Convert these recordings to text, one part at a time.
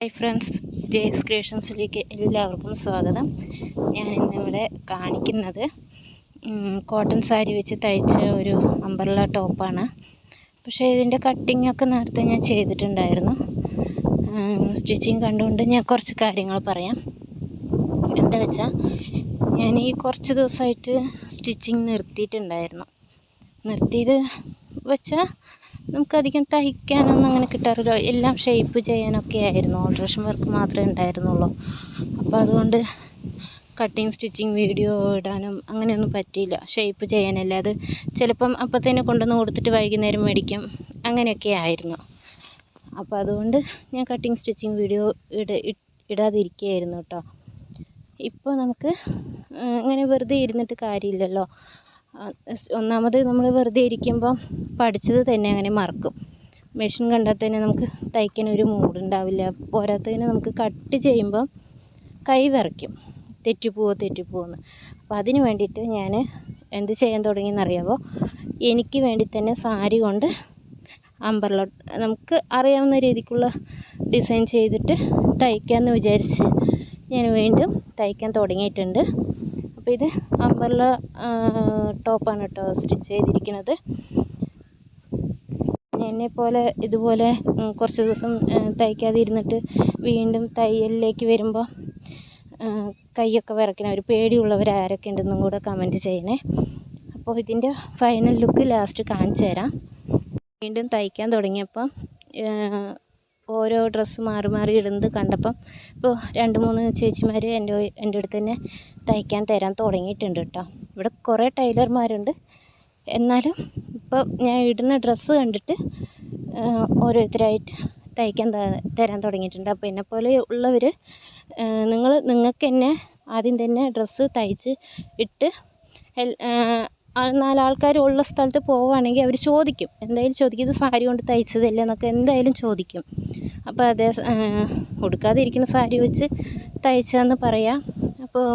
Hi friends Jaise ക്രിയേഷൻസിലേക്ക് എല്ലാവർക്കും സ്വാഗതം. ഞാൻ ഇന്നിവിടെ കാണിക്കുന്നത് കോട്ടൺ സാരി വെച്ച് തയ്ച്ച ഒരു അമ്പർല ടോപ്പാണ് പക്ഷേ ഇതിന്റെ കട്ടിംഗ് ഒക്കെ നേരത്തെ ഞാൻ ചെയ്തിട്ടുണ്ടായിരുന്നു. സ്റ്റിച്ചിങ് കണ്ടുകൊണ്ട് ഞാൻ കുറച്ച് കാര്യങ്ങൾ പറയാം. എന്താ വെച്ചാൽ ഞാൻ ഈ കുറച്ച് ദിവസമായിട്ട് സ്റ്റിച്ചിങ് നിർത്തിയിട്ടുണ്ടായിരുന്നു. നിർത്തിയത് വെച്ചാൽ നമുക്കധികം തയ്ക്കാനൊന്നും അങ്ങനെ കിട്ടാറില്ല. എല്ലാം ഷേപ്പ് ചെയ്യാനൊക്കെ ആയിരുന്നു. ഓൾട്രേഷൻ വർക്ക് മാത്രമേ ഉണ്ടായിരുന്നുള്ളൂ. അപ്പോൾ അതുകൊണ്ട് കട്ടിങ് സ്റ്റിച്ചിങ് വീഡിയോ ഇടാനും അങ്ങനെയൊന്നും പറ്റിയില്ല. ഷേപ്പ് ചെയ്യാനല്ല. അത് ചിലപ്പം അപ്പം തന്നെ കൊണ്ടുവന്ന് കൊടുത്തിട്ട് വൈകുന്നേരം മേടിക്കും. അങ്ങനെയൊക്കെ ആയിരുന്നു. അപ്പോൾ അതുകൊണ്ട് ഞാൻ കട്ടിങ് സ്റ്റിച്ചിങ് വീഡിയോ ഇട ഇടാതിരിക്കുകയായിരുന്നു കേട്ടോ. ഇപ്പോൾ നമുക്ക് ഇങ്ങനെ വെറുതെ ഇരുന്നിട്ട് കാര്യമില്ലല്ലോ. ഒന്നാമത് നമ്മൾ വെറുതെ ഇരിക്കുമ്പോൾ പഠിച്ചത് തന്നെ അങ്ങനെ മറക്കും. മെഷീൻ കണ്ടാൽ തന്നെ നമുക്ക് തയ്ക്കാൻ ഒരു മൂഡ് ഉണ്ടാവില്ല പോരാത്തതിന് നമുക്ക് കട്ട് ചെയ്യുമ്പോൾ കൈ വിറയ്ക്കും. തെറ്റിപ്പോവോ തെറ്റിപ്പോവെന്ന് അപ്പം അതിന് വേണ്ടിയിട്ട് ഞാൻ എന്ത് ചെയ്യാൻ തുടങ്ങിയെന്നറിയാമോ എനിക്ക് വേണ്ടി തന്നെ സാരി കൊണ്ട് അമ്പർല നമുക്ക് അറിയാവുന്ന രീതിക്കുള്ള ഡിസൈൻ ചെയ്തിട്ട് തയ്ക്കാമെന്ന് വിചാരിച്ച് ഞാൻ വീണ്ടും തയ്ക്കാൻ തുടങ്ങിയിട്ടുണ്ട്. അപ്പോൾ ഇത് അമ്പർല ടോപ്പാണ് കേട്ടോ സ്റ്റിച്ച് ചെയ്തിരിക്കുന്നത് എന്നെ പോലെ ഇതുപോലെ കുറച്ച് ദിവസം തയ്ക്കാതെ ഇരുന്നിട്ട് വീണ്ടും തയ്യലിലേക്ക് വരുമ്പോൾ കൈയൊക്കെ വിറയ്ക്കണ ഒരു പേടിയുള്ളവർ ആരൊക്കെ ഉണ്ടെന്നും കൂടെ കമന്റ് ചെയ്യണേ. അപ്പോൾ ഇതിന്റെ ഫൈനൽ ലുക്ക് ലാസ്റ്റ് കാണിച്ചു തരാം വീണ്ടും തയ്ക്കാൻ തുടങ്ങിയപ്പോൾ ഏഹ്, ഓരോ ഡ്രസ്സ് മാറി മാറി ഇടുന്നത് കണ്ടപ്പം ഇപ്പോൾ രണ്ട് മൂന്ന് ചേച്ചിമാർ എന്റെ എന്റെ അടുത്ത് തന്നെ തയ്ക്കാൻ തരാൻ തുടങ്ങിയിട്ടുണ്ട് കേട്ടോ. ഇവിടെ കുറേ ടൈലർമാരുണ്ട്. എന്നാലും ഇപ്പോൾ ഞാൻ ഇടുന്ന ഡ്രസ്സ് കണ്ടിട്ട് ഓരോരുത്തരായിട്ട് തയ്ക്കാൻ തരാൻ തുടങ്ങിയിട്ടുണ്ട്. അപ്പോൾ എന്നെപ്പോലെ ഉള്ളവർ നിങ്ങൾ നിങ്ങൾക്ക് തന്നെ ആദ്യം തന്നെ ഡ്രസ്സ് തയ്ച്ച് ഇട്ട് നാലാൾക്കാർ ഉള്ള സ്ഥലത്ത് പോവുകയാണെങ്കിൽ അവർ ചോദിക്കും. എന്തായാലും ചോദിക്കും ഇത് സാരി കൊണ്ട് തയ്ച്ചതല്ലേ? എന്നൊക്കെ എന്തായാലും ചോദിക്കും. അപ്പോൾ അതേ കൊടുക്കാതെ ഇരിക്കുന്ന സാരി വെച്ച് തയ്ച്ചതെന്ന് പറയാം. അപ്പോൾ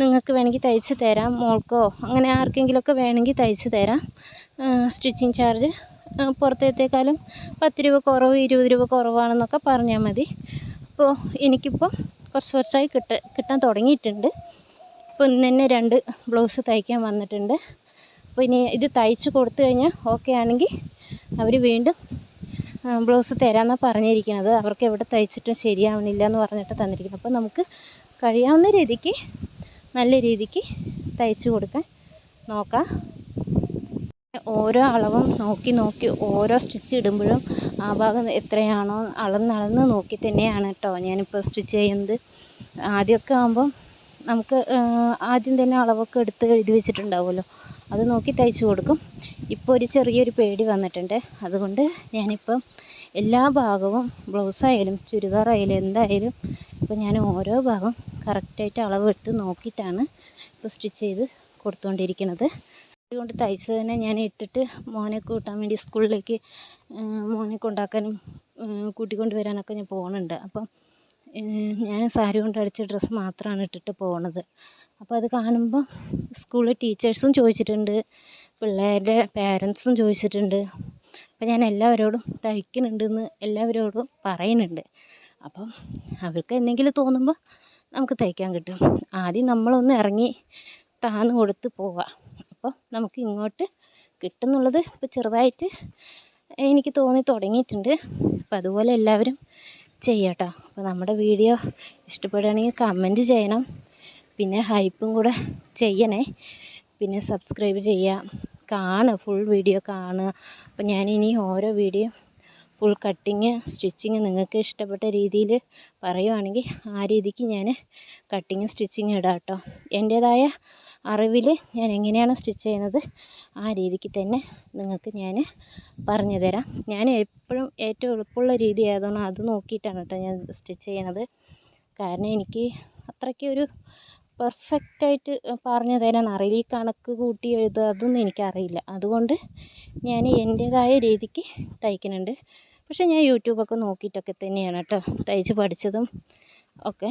നിങ്ങൾക്ക് വേണമെങ്കിൽ തയ്ച്ച് തരാം മോൾക്കോ അങ്ങനെ ആർക്കെങ്കിലുമൊക്കെ വേണമെങ്കിൽ തയ്ച്ച് തരാം. സ്റ്റിച്ചിങ് ചാർജ് പുറത്തേത്തേക്കാളും പത്ത് രൂപ കുറവ് ഇരുപത് രൂപ കുറവാണെന്നൊക്കെ പറഞ്ഞാൽ മതി. അപ്പോൾ എനിക്കിപ്പോൾ കുറച്ച് കുറച്ചായി കിട്ട കിട്ടാൻ തുടങ്ങിയിട്ടുണ്ട്. അപ്പോൾ ഇന്ന് തന്നെ രണ്ട് ബ്ലൗസ് തയ്ക്കാൻ വന്നിട്ടുണ്ട്. അപ്പോൾ ഇനി ഇത് തയ്ച്ച് കൊടുത്തു കഴിഞ്ഞാൽ ഓക്കെ ആണെങ്കിൽ അവർ വീണ്ടും ബ്ലൗസ് തരാമെന്നാണ് പറഞ്ഞിരിക്കുന്നത്. അവർക്ക് എവിടെ തയ്ച്ചിട്ടും ശരിയാവണില്ല എന്ന് പറഞ്ഞിട്ട് തന്നിരിക്കുന്നത് അപ്പോൾ നമുക്ക് കഴിയാവുന്ന രീതിക്ക് നല്ല രീതിക്ക് തയ്ച്ച് കൊടുക്കാൻ നോക്കാം. ഓരോ അളവും നോക്കി നോക്കി ഓരോ സ്റ്റിച്ച് ഇടുമ്പോഴും ആ ഭാഗം എത്രയാണോ അളന്നളന്ന് നോക്കി തന്നെയാണ് കേട്ടോ ഞാനിപ്പോൾ സ്റ്റിച്ച് ചെയ്യുന്നത്. ആദ്യമൊക്കെ ആകുമ്പം നമുക്ക് ആദ്യം തന്നെ അളവൊക്കെ എടുത്ത് എഴുതി വെച്ചിട്ടുണ്ടാവുമല്ലോ. അത് നോക്കി തയ്ച്ചു കൊടുക്കും. ഇപ്പോൾ ഒരു ചെറിയൊരു പേടി വന്നിട്ടുണ്ട്. അതുകൊണ്ട് ഞാനിപ്പം എല്ലാ ഭാഗവും ബ്ലൗസായാലും ചുരിദാറായാലും എന്തായാലും ഇപ്പോൾ ഞാൻ ഓരോ ഭാഗം കറക്റ്റായിട്ട് അളവെടുത്ത് നോക്കിയിട്ടാണ് ഇപ്പോൾ സ്റ്റിച്ച് ചെയ്ത് കൊടുത്തുകൊണ്ടിരിക്കുന്നത് അതുകൊണ്ട് തയ്ച്ചത് തന്നെ ഞാൻ ഇട്ടിട്ട് മോനെ കൂട്ടാൻ വേണ്ടി സ്കൂളിലേക്ക് മോനെ കൊണ്ടാക്കാനും കൂട്ടിക്കൊണ്ട് വരാനൊക്കെ ഞാൻ പോകുന്നുണ്ട് അപ്പം ഞാൻ സാരി കൊണ്ട് അടിച്ച ഡ്രസ്സ് മാത്രമാണ് ഇട്ടിട്ട് പോണത്. അപ്പോൾ അത് കാണുമ്പോൾ സ്കൂളിൽ ടീച്ചേഴ്സും ചോദിച്ചിട്ടുണ്ട്. പിള്ളേരുടെ പേരൻസും ചോദിച്ചിട്ടുണ്ട്. അപ്പോൾ ഞാൻ എല്ലാവരോടും തയ്ക്കുന്നുണ്ടെന്ന് എല്ലാവരോടും പറയുന്നുണ്ട്. അപ്പം അവർക്ക് എന്തെങ്കിലും തോന്നുമ്പോൾ നമുക്ക് തയ്ക്കാൻ കിട്ടും. ആദ്യം നമ്മളൊന്ന് ഇറങ്ങി താന്ന് കൊടുത്ത് പോവാം. അപ്പോൾ നമുക്ക് ഇങ്ങോട്ട് കിട്ടുന്നുള്ളത് ഇപ്പോൾ ചെറുതായിട്ട് എനിക്ക് തോന്നി തുടങ്ങിയിട്ടുണ്ട്. അപ്പോൾ അതുപോലെ എല്ലാവരും ചെയ്യാട്ടോ. അപ്പോൾ നമ്മുടെ വീഡിയോ ഇഷ്ടപ്പെടുകയാണെങ്കിൽ കമന്റ് ചെയ്യണം. പിന്നെ ഹൈപ്പും കൂടെ ചെയ്യണേ. പിന്നെ സബ്സ്ക്രൈബ് ചെയ്യുക. കാണുക ഫുൾ വീഡിയോ കാണുക. അപ്പോൾ ഞാനിനി ഓരോ വീഡിയോ ഫുൾ കട്ടിങ് സ്റ്റിച്ചിങ് നിങ്ങൾക്ക് ഇഷ്ടപ്പെട്ട രീതിയിൽ പറയുവാണെങ്കിൽ ആ രീതിക്ക് ഞാൻ കട്ടിങ് സ്റ്റിച്ചിങ് ഇടാം കേട്ടോ. എന്റേതായ അറിവിൽ ഞാൻ എങ്ങനെയാണ് സ്റ്റിച്ച് ചെയ്യുന്നത് ആ രീതിക്ക് തന്നെ നിങ്ങൾക്ക് ഞാൻ പറഞ്ഞു തരാം. ഞാൻ എപ്പോഴും ഏറ്റവും എളുപ്പമുള്ള രീതി ഏതാണോ അത് നോക്കിയിട്ടാണ് കേട്ടോ ഞാൻ സ്റ്റിച്ച് ചെയ്യുന്നത്. കാരണം എനിക്ക് അത്രയ്ക്ക് ഒരു പെർഫെക്റ്റായിട്ട് പറഞ്ഞു തരാൻ അറിയില്ല. ഈ കണക്ക് കൂട്ടി എഴുതുക അതൊന്നും എനിക്കറിയില്ല. അതുകൊണ്ട് ഞാൻ എന്റേതായ രീതിക്ക് തയ്ക്കുന്നുണ്ട്. പക്ഷേ ഞാൻ യൂട്യൂബൊക്കെ നോക്കിയിട്ടൊക്കെ തന്നെയാണ് കേട്ടോ തയ്ച്ച് പഠിച്ചതും ഒക്കെ.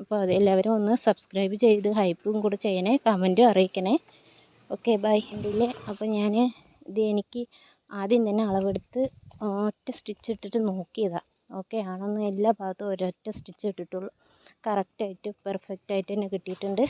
അപ്പോൾ അത് എല്ലാവരും ഒന്ന് സബ്സ്ക്രൈബ് ചെയ്ത് ഹൈപ്പും കൂടെ ചെയ്യണേ കമന്റും അറിയിക്കണേ. ഓക്കെ ബൈ ഉണ്ടല്ലേ അപ്പോൾ ഞാൻ ഇത് എനിക്ക് ആദ്യം തന്നെ അളവെടുത്ത് ഒറ്റ സ്റ്റിച്ച് ഇട്ടിട്ട് നോക്കിയതാണ് ഓക്കെ ആണെന്ന് എല്ലാ ഭാഗത്തും ഒരൊറ്റ സ്റ്റിച്ച് ഇട്ടിട്ടുള്ളൂ. കറക്റ്റായിട്ട് പെർഫെക്റ്റായിട്ട് തന്നെ കിട്ടിയിട്ടുണ്ട്.